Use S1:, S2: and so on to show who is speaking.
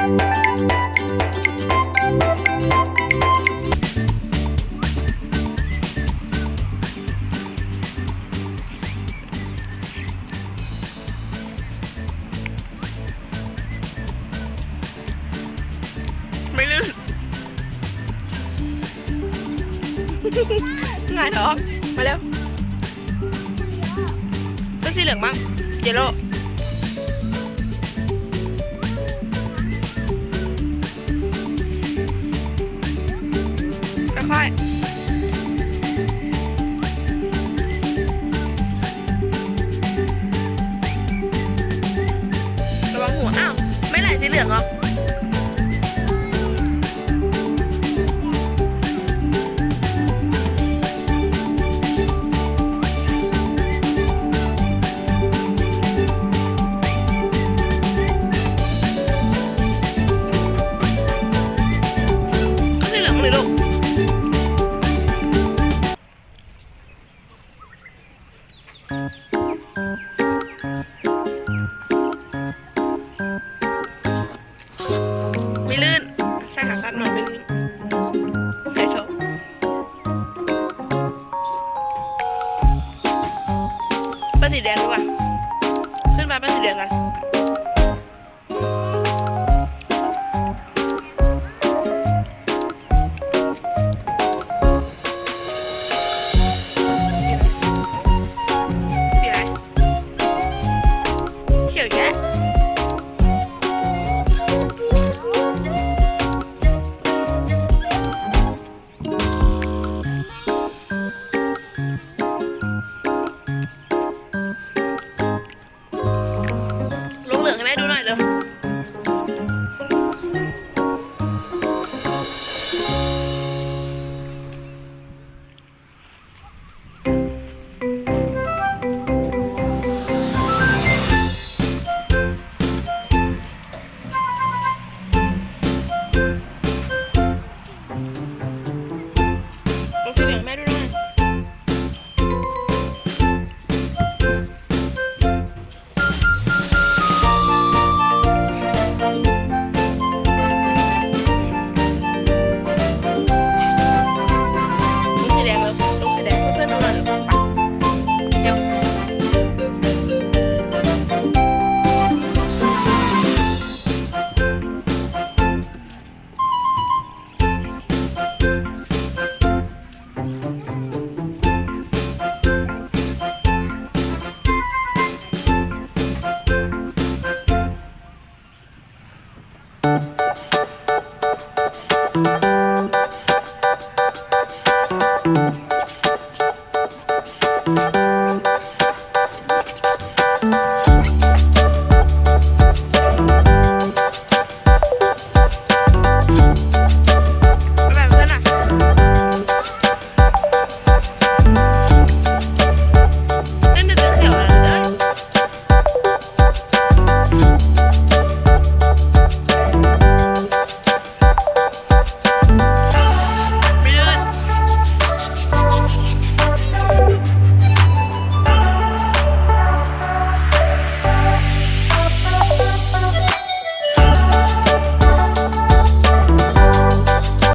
S1: ไม่ลื่นหงายท้อมาเร็วก็สีเหลืองมั้งเยลโล่ 练啊。 สีแดงดีกว่าขึ้นมาเป็นสีแดงกัน
S2: Thank you.